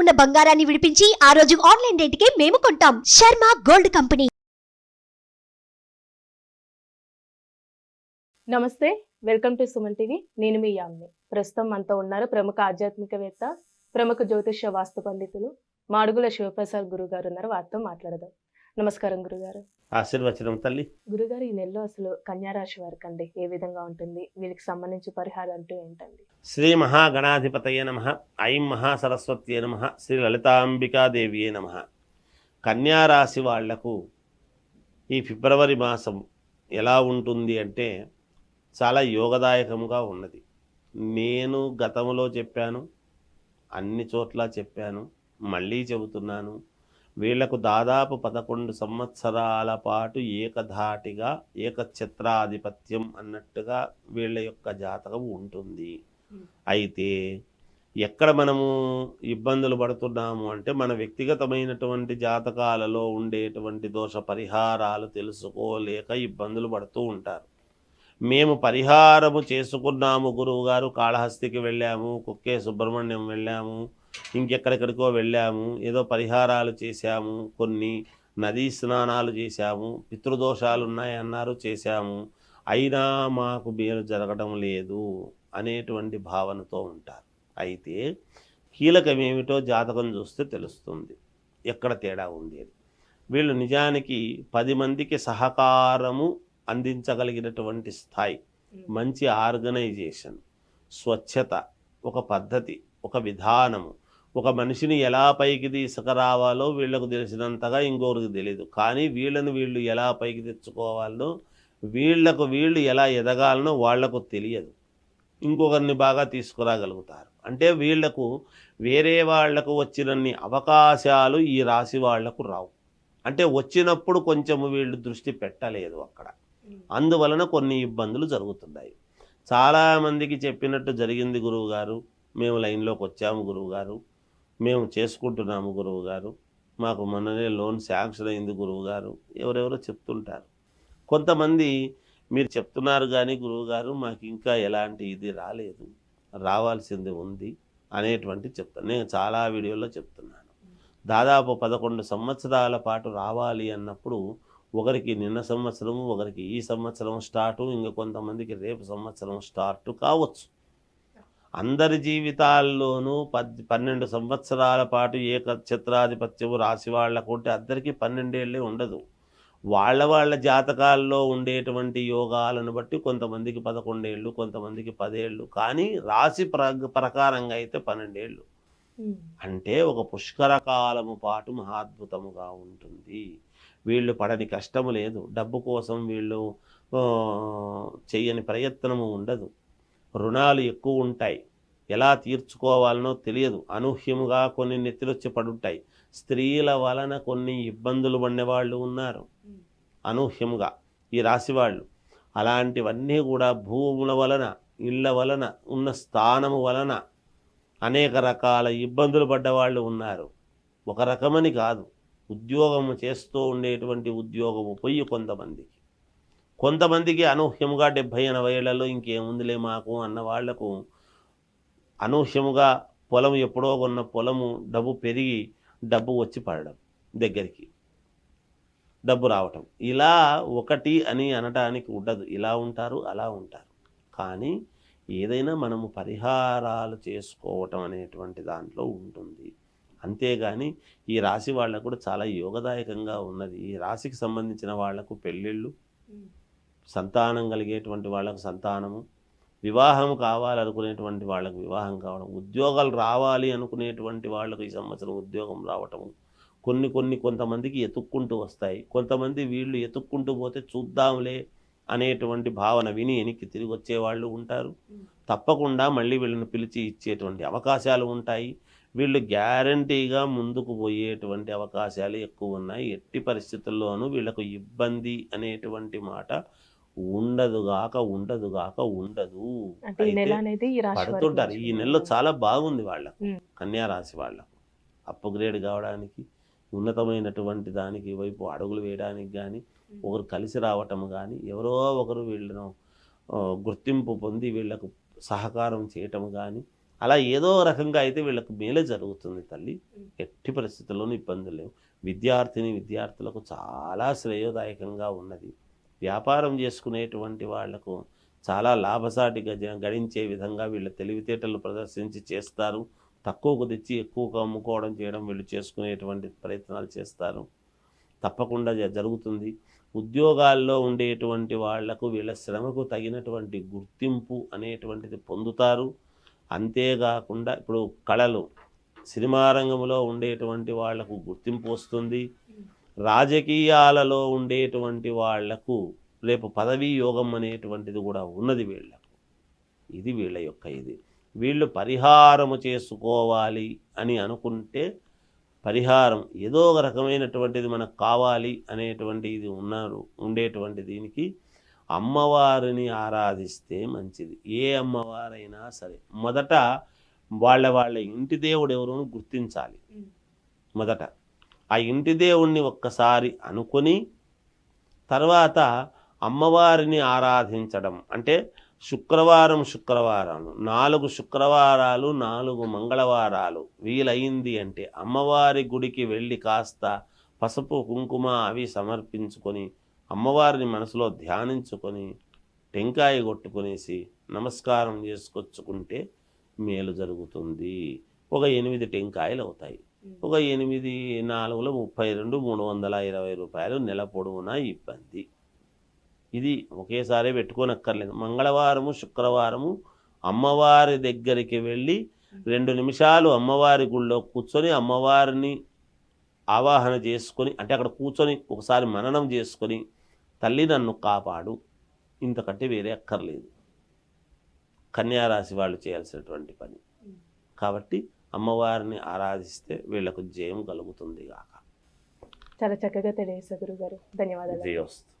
ఉన్న బంగారాన్ని విడిపించి ఆ రోజు ఆన్లైన్ రేటుకే మేము కొంటాం. Sharma gold company. నమస్తే వెల్కమ్ టు సుమన్ టీవీ. నేను మీ యామ్ని. ప్రస్తుతం మనతో ఉన్నారు ప్రముఖ ఆధ్యాత్మికవేత్త ప్రముఖ జ్యోతిష్య వాస్తు పండితులు మాడుగుల శివప్రసాద్ గురువు గారు ఉన్నారు. వారితో మాట్లాడదాం. నమస్కారం గురుగారు. ఆశీర్వచనం తల్లి. గురుగారు ఈ నెలలో అసలు కన్యారాశి వారికి అండి ఏ విధంగా ఉంటుంది? వీళ్ళకి సంబంధించి పరిహారం అంటూ ఏంటండి? శ్రీ మహాగణాధిపతయ నమ. ఐం మహాసరస్వత్యే నమ. శ్రీ లలితాంబికాదేవియే నమ. కన్యారాశి వాళ్ళకు ఈ ఫిబ్రవరి మాసం ఎలా ఉంటుంది అంటే చాలా యోగదాయకంగా ఉన్నది. నేను గతంలో చెప్పాను అన్ని చోట్ల చెప్పాను మళ్ళీ చెబుతున్నాను వీళ్ళకు దాదాపు పదకొండు సంవత్సరాల పాటు ఏకధాటిగా ఏకఛత్రాధిపత్యం అన్నట్టుగా వీళ్ళ యొక్క జాతకం ఉంటుంది. అయితే ఎక్కడ మనము ఇబ్బందులు పడుతున్నాము అంటే మన వ్యక్తిగతమైనటువంటి జాతకాలలో ఉండేటువంటి దోష పరిహారాలు తెలుసుకోలేక ఇబ్బందులు పడుతూ ఉంటారు. మేము పరిహారము చేసుకున్నాము గురువుగారు కాళహస్తికి వెళ్ళాము కుక్కే సుబ్రహ్మణ్యం వెళ్ళాము ఇంకెక్కడెక్కడికో వెళ్ళాము. ఏదో పరిహారాలు చేశాము. కొన్ని నదీ స్నానాలు చేశాము. పితృదోషాలు ఉన్నాయన్నారు చేశాము. అయినా మాకు మేలు జరగడం లేదు అనేటువంటి భావనతో ఉంటారు. అయితే కీలకం ఏమిటో జాతకం చూస్తే తెలుస్తుంది. ఎక్కడ తేడా ఉంది అని వీళ్ళు నిజానికి పది మందికి సహకారము అందించగలిగినటువంటి స్థాయి మంచి ఆర్గనైజేషన్ స్వచ్ఛత ఒక పద్ధతి ఒక విధానము ఒక మనిషిని ఎలా పైకి తీసుకురావాలో వీళ్ళకు తెలిసినంతగా ఇంకొకరికి తెలియదు కానీ వీళ్ళని వీళ్ళు ఎలా పైకి తెచ్చుకోవాలో వీళ్ళకు వీళ్ళు ఎలా ఎదగాలనో వాళ్ళకు తెలియదు. ఇంకొకరిని బాగా తీసుకురాగలుగుతారు. అంటే వీళ్ళకు వేరే వాళ్ళకు వచ్చినన్ని అవకాశాలు ఈ రాశి వాళ్ళకు రావు. అంటే వచ్చినప్పుడు కొంచెం వీళ్ళు దృష్టి పెట్టలేదు అక్కడ. అందువలన కొన్ని ఇబ్బందులు జరుగుతున్నాయి. చాలామందికి చెప్పినట్టు జరిగింది గురువుగారు. మేము లైన్లోకి వచ్చాము గురువుగారు. మేము చేసుకుంటున్నాము గురువుగారు. మాకు మొన్ననే లోన్ శాంక్షన్ అయింది గురువుగారు. ఎవరెవరో చెప్తుంటారు. కొంతమంది మీరు చెప్తున్నారు కానీ గురువు గారు మాకు ఇంకా ఎలాంటి ఇది రాలేదు. రావాల్సింది ఉంది అనేటువంటి చెప్తాను నేను చాలా వీడియోలో చెప్తున్నాను. దాదాపు పదకొండు సంవత్సరాల పాటు రావాలి అన్నప్పుడు ఒకరికి నిన్న సంవత్సరము ఒకరికి ఈ సంవత్సరం స్టార్టు ఇంకా కొంతమందికి రేపు సంవత్సరం స్టార్టు కావచ్చు. అందరి జీవితాల్లోనూ పద్ పన్నెండు సంవత్సరాల పాటు ఏక చిత్రాధిపత్యము రాసి వాళ్ళకు ఉంటే అందరికీ పన్నెండేళ్ళే ఉండదు. వాళ్ళ వాళ్ళ జాతకాల్లో ఉండేటువంటి యోగాలను బట్టి కొంతమందికి పదకొండేళ్ళు కొంతమందికి పదేళ్ళు కానీ రాశి ప్ర ప్రకారంగా అయితే పన్నెండేళ్ళు. అంటే ఒక పుష్కర కాలము పాటు మహాద్భుతముగా ఉంటుంది. వీళ్ళు పడని కష్టము లేదు. డబ్బు కోసం వీళ్ళు ఆ, చెయ్యని ప్రయత్నము ఉండదు. రుణాలు ఎక్కువ ఉంటాయి. ఎలా తీర్చుకోవాలనో తెలియదు. అనూహ్యముగా కొన్ని నెత్తిలొచ్చి పడుంటాయి. స్త్రీల వలన కొన్ని ఇబ్బందులు పడినవాళ్ళు ఉన్నారు. అనూహ్యముగా ఈ రాశి వాళ్ళు అలాంటివన్నీ కూడా భూముల వలన ఇళ్ళ వలన ఉన్న స్థానము వలన అనేక రకాల ఇబ్బందులు పడ్డవాళ్ళు ఉన్నారు. ఒక రకమని కాదు. ఉద్యోగము చేస్తూ ఉండేటువంటి ఉద్యోగము పోయి కొంతమంది. కొంతమందికి అనూహ్యముగా డెబ్భై ఎనభై ఏళ్ళలో ఇంకేముందిలే మాకు అన్న వాళ్ళకు అనూహ్యముగా పొలం ఎప్పుడో కొన్న పొలము డబ్బు పెరిగి డబ్బు వచ్చి పడడం దగ్గరికి. డబ్బు రావటం. ఇలా ఒకటి అని అనటానికి ఉండదు. ఇలా ఉంటారు అలా ఉంటారు. కానీ ఏదైనా మనము పరిహారాలు చేసుకోవటం అనేటువంటి దాంట్లో ఉంటుంది. అంతేగాని ఈ రాశి వాళ్ళకు కూడా చాలా యోగదాయకంగా ఉన్నది. ఈ రాశికి సంబంధించిన వాళ్ళకు పెళ్ళిళ్ళు సంతానం కలిగేటువంటి వాళ్ళకు సంతానము వివాహం కావాలనుకునేటువంటి వాళ్ళకు వివాహం కావడం ఉద్యోగాలు రావాలి అనుకునేటువంటి వాళ్ళకు ఈ సంవత్సరం ఉద్యోగం రావటము కొన్ని కొన్ని కొంతమందికి ఎతుక్కుంటూ వస్తాయి. కొంతమంది వీళ్ళు ఎతుక్కుంటూ పోతే చూద్దాంలే అనేటువంటి భావన విని వెనక్కి తిరిగి వచ్చేవాళ్ళు ఉంటారు. తప్పకుండా మళ్ళీ వీళ్ళని పిలిచి ఇచ్చేటువంటి అవకాశాలు ఉంటాయి. వీళ్ళు గ్యారంటీగా ముందుకు పోయేటువంటి అవకాశాలు ఎక్కువ ఉన్నాయి. ఎట్టి పరిస్థితుల్లోనూ వీళ్ళకు ఇబ్బంది అనేటువంటి మాట ఉండదుగాక ఉండదుగాక ఉండదు పడుతుంటారు. ఈ. నెలలో చాలా బాగుంది వాళ్ళకు. ఉమ్. కన్యా రాశి వాళ్ళకు. అప్గ్రేడ్ కావడానికి ఉన్నతమైనటువంటి దానికి వైపు అడుగులు వేయడానికి కానీ ఒకరు కలిసి రావటం కానీ ఎవరో ఒకరు వీళ్ళను గుర్తింపు పొంది వీళ్ళకు సహకారం చేయటం కానీ అలా ఏదో రకంగా అయితే వీళ్ళకు మేలే జరుగుతుంది తల్లి. ఎట్టి పరిస్థితుల్లోనూ ఇబ్బందులు లేవు. విద్యార్థిని విద్యార్థులకు చాలా శ్రేయోదాయకంగా ఉన్నది. వ్యాపారం చేసుకునేటువంటి వాళ్ళకు చాలా లాభసాటిగా గడించే విధంగా వీళ్ళ తెలివితేటలు ప్రదర్శించి చేస్తారు. తక్కువకు తెచ్చి ఎక్కువగా అమ్ముకోవడం చేయడం వీళ్ళు చేసుకునేటువంటి ప్రయత్నాలు చేస్తారు. తప్పకుండా జరుగుతుంది. ఉద్యోగాల్లో ఉండేటువంటి వాళ్ళకు వీళ్ళ శ్రమకు తగినటువంటి గుర్తింపు అనేటువంటిది పొందుతారు. అంతేకాకుండా ఇప్పుడు కళలు సినిమా రంగంలో ఉండేటువంటి వాళ్ళకు గుర్తింపు వస్తుంది. రాజకీయాలలో ఉండేటువంటి వాళ్ళకు రేపు పదవీ యోగం అనేటువంటిది కూడా ఉన్నది వీళ్ళకు ఇది వీళ్ళ యొక్క ఇది. వీళ్ళు పరిహారము చేసుకోవాలి అని అనుకుంటే పరిహారం ఏదో ఒక రకమైనటువంటిది మనకు కావాలి అనేటువంటి ఇది ఉన్నారు ఉండేటువంటి దీనికి అమ్మవారిని ఆరాధిస్తే మంచిది. ఏ అమ్మవారైనా సరే మొదట వాళ్ళ వాళ్ళ ఇంటి దేవుడు ఎవరు గుర్తించాలి. మొదట ఆ ఇంటి దేవుణ్ణి ఒక్కసారి అనుకొని తర్వాత అమ్మవారిని ఆరాధించడం. అంటే శుక్రవారం శుక్రవారం నాలుగు శుక్రవారాలు నాలుగు మంగళవారాలు వీలైంది అంటే అమ్మవారి గుడికి వెళ్ళి కాస్త పసుపు కుంకుమ అవి సమర్పించుకొని అమ్మవారిని మనసులో ధ్యానించుకొని టెంకాయ కొట్టుకునేసి నమస్కారం చేసుకొచ్చుకుంటే మేలు జరుగుతుంది. ఒక ఎనిమిది టెంకాయలు అవుతాయి ఒక ఎనిమిది నాలుగులో ముప్పై రెండు మూడు వందల ఇరవై రూపాయలు నెల పొడవునా ఇబ్బంది. ఇది ఒకేసారి పెట్టుకోనక్కర్లేదు. మంగళవారము శుక్రవారము అమ్మవారి దగ్గరికి వెళ్ళి రెండు నిమిషాలు అమ్మవారి గుళ్ళో కూర్చొని అమ్మవారిని ఆవాహన చేసుకొని అంటే అక్కడ కూర్చొని ఒకసారి మననం చేసుకొని తల్లి నన్ను కాపాడు. ఇంతకంటే వేరే అక్కర్లేదు. కన్యారాశి వాళ్ళు చేయాల్సినటువంటి పని. కాబట్టి అమ్మవారిని ఆరాధిస్తే వీళ్ళకు జయం కలుగుతుంది కాక చాలా చక్కగా తెలియజేశారు గురుగారు. ధన్యవాదాలు. జయోస్తు